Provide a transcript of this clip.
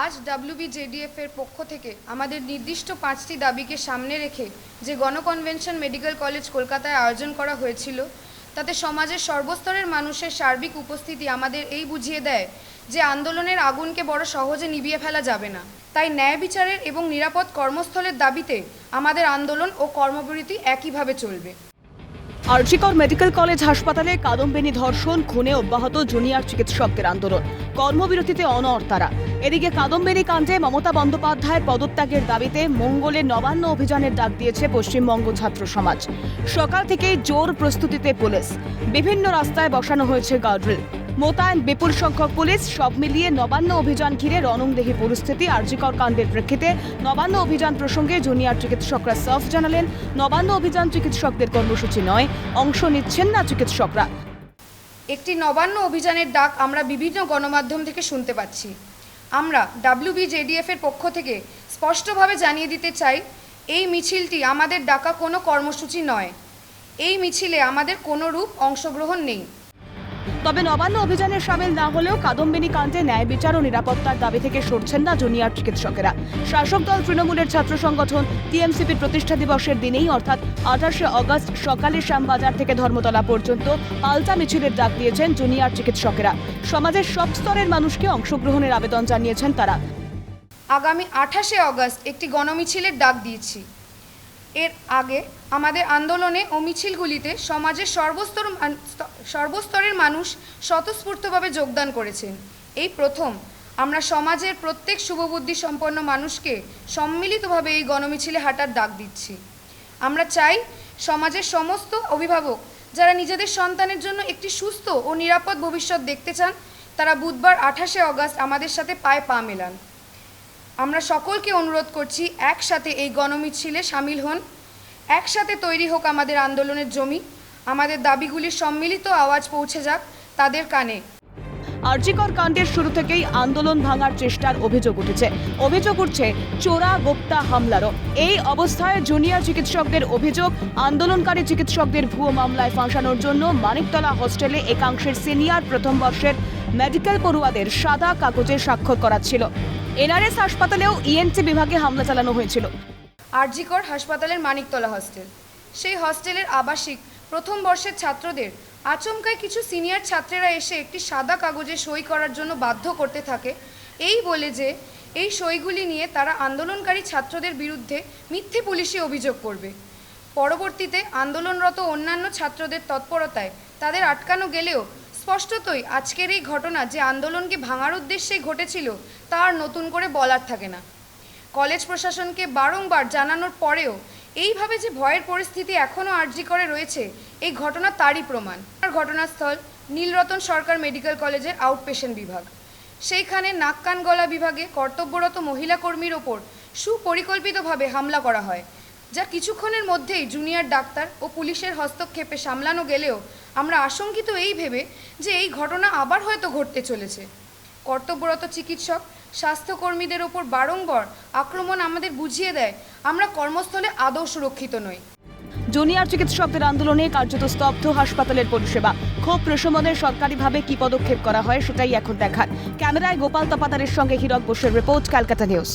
আজ ডাব্লিউবিজেডিএফ এর পক্ষ থেকে আমাদের নির্দিষ্ট পাঁচটি দাবিকে সামনে রেখে যে গণকনভেনশন মেডিকেল কলেজ কলকাতায় আয়োজন করা হয়েছিল, তাতে সমাজের সর্বস্তরের মানুষের সার্বিক উপস্থিতি আমাদের এই বুঝিয়ে দেয় যে আন্দোলনের আগুনকে বড় সহজে নিভিয়ে ফেলা যাবে না। তাই ন্যায় বিচারের এবং নিরাপদ কর্মস্থলের দাবিতে আমাদের আন্দোলন ও কর্মবিরতি একইভাবে চলবে। আরজিকর মেডিকেল কলেজ হাসপাতালে কাদম্বিনী ধর্ষণ, খুনে অব্যাহত জুনিয়র চিকিৎসকদের আন্দোলন। কর্মবিরতিতে অনর তারা। এদিকে কাদম্বিনী কাণ্ডে মমতা বন্দ্যোপাধ্যায়ের পদত্যাগের দাবিতে মঙ্গলে নবান্ন অভিযানের ডাক দিয়েছে পশ্চিমবঙ্গ ছাত্র সমাজ। সকাল থেকেই জোর প্রস্তুতিতে পুলিশ। বিভিন্ন রাস্তায় বসানো হয়েছে গার্ডরেল। মোতায়েন বিপুল সংখ্যক পুলিশ, সব মিলিয়ে নবান্ন অভিযান ঘিরে রণংদেহী পরিস্থিতি। আরজিকর কাণ্ডের প্রেক্ষিতে নবান্ন অভিযান প্রসঙ্গে জুনিয়র চিকিৎসকরা সাফ জানালেন, নবান্ন অভিযান চিকিৎসকদের কর্মসূচি নয়, অংশ নিচ্ছেন না চিকিৎসকরা। একটি নবান্ন অভিযানের ডাক আমরা বিভিন্ন গণমাধ্যম থেকে শুনতে পাচ্ছি। আমরা ডাব্লিউবিজেডিএফ এর পক্ষ থেকে স্পষ্টভাবে জানিয়ে দিতে চাই, এই মিছিলটি আমাদের ডাকা কোনো কর্মসূচি নয়। এই মিছিলে আমাদের কোনো রূপ অংশগ্রহণ নেই। তবে নবান্ন অভিযানে সামিল না হলেও কাদম্বিনী কাণ্ডে ন্যায় বিচার ও নিরাপত্তার দাবি থেকে সরছেন না জুনিয়র চিকিৎসকেরা। শাসক দল তৃণমূলের ছাত্র সংগঠন টিএমসিপির প্রতিষ্ঠা দিবসের দিনেই অর্থাৎ আঠাশে অগস্ট সকালে শ্যামবাজার থেকে ধর্মতলা পর্যন্ত পাল্টা মিছিলের ডাক দিয়েছেন জুনিয়র চিকিৎসকেরা। সমাজের সব স্তরের মানুষকে অংশগ্রহণের আবেদন জানিয়েছেন তারা। আগামী আঠাশে অগস্ট একটি গণমিছিলের ডাক দিয়েছি। এর আগে আমাদের আন্দোলনে ও মিছিলগুলিতে সমাজের সর্বস্তর সর্বস্তরের মানুষ স্বতঃস্ফূর্তভাবে যোগদান করেছেন। এই প্রথম। আমরা সমাজের প্রত্যেক শুভবুদ্ধি সম্পন্ন মানুষকে সম্মিলিতভাবে এই গণমিছিলে হাঁটার ডাক দিচ্ছি। আমরা চাই সমাজের সমস্ত অভিভাবক যারা নিজেদের সন্তানের জন্য একটি সুস্থ ও নিরাপদ ভবিষ্যৎ দেখতে চান, তারা বুধবার আঠাশে অগস্ট আমাদের সাথে পায়ে পা মেলান। আমরা সকলকে অনুরোধ করছি, একসাথে এই গণমিছিলে সামিল হন। একসাথে তৈরি হোক আমাদের আন্দোলনের জমি। আমাদের দাবিগুলির সম্মিলিত আওয়াজ পৌঁছে যাক তাদের কানে। আরজিকর কাণ্ডের শুরু থেকেই আন্দোলন ভাঙার চেষ্টার অভিযোগ উঠেছে। অভিযোগ উঠছে, চোরা গোপ্তা হামলারও। এই অবস্থায় জুনিয়র চিকিৎসকদের অভিযোগ, আন্দোলনকারী চিকিৎসকদের ভুয়ো মামলায় ফাঁসানোর জন্য মানিকতলা হোস্টেলে একাংশের সিনিয়র প্রথম বর্ষের মেডিকেল পড়ুয়াদের সাদা কাগজে স্বাক্ষর করাচ্ছিল এনআরএস হাসপাতালেও ইএনসি বিভাগে হামলা চালানো হয়েছিল। আরজিকর হাসপাতালের মানিকতলা হস্টেল সেই হস্টেলের আবাসিক প্রথম বর্ষের ছাত্রদের আচমকায় কিছু সিনিয়র ছাত্রেরা এসে একটি সাদা কাগজে সই করার জন্য বাধ্য করতে থাকে। এই বলে যে, এই সইগুলি নিয়ে তারা আন্দোলনকারী ছাত্রদের বিরুদ্ধে মিথ্যে পুলিশি অভিযোগ করবে। পরবর্তীতে আন্দোলনরত অন্যান্য ছাত্রদের তৎপরতায় তাদের আটকানো গেলেও স্পষ্টতই আজকের এই ঘটনা যে আন্দোলনকে ভাঙার উদ্দেশ্যেই ঘটেছিল তা আর নতুন করে বলার থাকে না। কলেজ প্রশাসনকে বারংবার জানানোর পরেও এইভাবে যে ভয়ের পরিস্থিতি এখনও আর্জি করে রয়েছে, এই ঘটনা তারই প্রমাণ। ঘটনাস্থল নীলরতন সরকার মেডিকেল কলেজের আউটপেশেন্ট বিভাগ। সেইখানে নাক কান গলা বিভাগে কর্তব্যরত মহিলা কর্মীর ওপর সুপরিকল্পিতভাবে হামলা করা হয়, যা কিছুক্ষণের মধ্যেই জুনিয়র ডাক্তার ও পুলিশের হস্তক্ষেপে সামলানো গেলেও আমরা আশঙ্কিত এই ভেবে যে এই ঘটনা আবার হয়তো ঘটতে চলেছে। কর্তব্যরত চিকিৎসক, স্বাস্থ্যকর্মীদের ওপর বারংবার আক্রমণ আমাদের বুঝিয়ে দেয়, আমরা কর্মস্থলে আদৌ সুরক্ষিত নই। জুনিয়র চিকিৎসকদের আন্দোলনে কার্যত স্তব্ধ হাসপাতালের পরিষেবা। ক্ষোভ প্রশমনে সরকারিভাবে কি পদক্ষেপ করা হয় সেটাই এখন দেখার। ক্যামেরায় গোপাল তপাদারের সঙ্গে হীরক বোসের রিপোর্ট, ক্যালকাটা নিউজ।